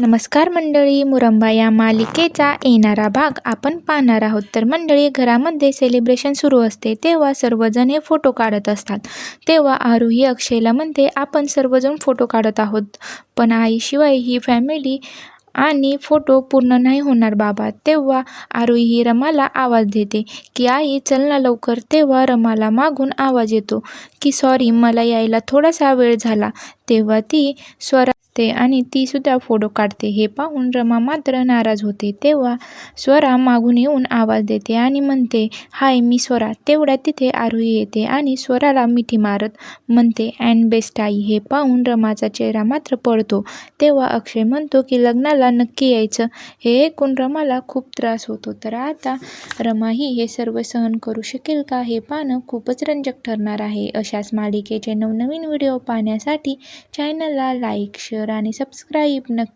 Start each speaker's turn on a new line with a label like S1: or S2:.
S1: नमस्कार मंडळी मुरंबा या मालिकेचा येणारा भाग आपण पाहणार आहोत. तर मंडळी घरामध्ये सेलिब्रेशन सुरू असते तेव्हा सर्वजण हे फोटो काढत असतात. तेव्हा आरोही अक्षयला म्हणते आपण सर्वजण फोटो काढत आहोत. पण आईशिवाय ही फॅमिली आणि फोटो पूर्ण नाही होणार बाबा. तेव्हा आरोही ही रमाला आवाज देते की आई चल ना लवकर. तेव्हा रमाला मागून आवाज येतो की सॉरी मला यायला थोडासा वेळ झाला. तेव्हा ती स्वरा ते आणि ती सुद्धा फोटो काढते. हे पाहून रमा मात्र नाराज होते. तेव्हा स्वरा मागून येऊन आवाज देते आणि म्हणते हाय मी स्वरा. तेवढ्या तिथे आरोही येते आणि स्वराला मिठी मारत म्हणते अँड बेस्ट आई. हे पाहून रमाचा चेहरा मात्र पडतो तेव्हा अक्षय म्हणतो की लग्नाला नक्की यायचं. हे ऐकून रमाला खूप त्रास होतो. तर आता रमा ही हे सर्व सहन करू शकेल का? हे पाहणं खूपच रंजक ठरणार आहे. अशाच मालिकेचे नवनवीन व्हिडिओ पाहण्यासाठी चॅनलला लाईक शेअर आणि सबस्क्राईब नक्की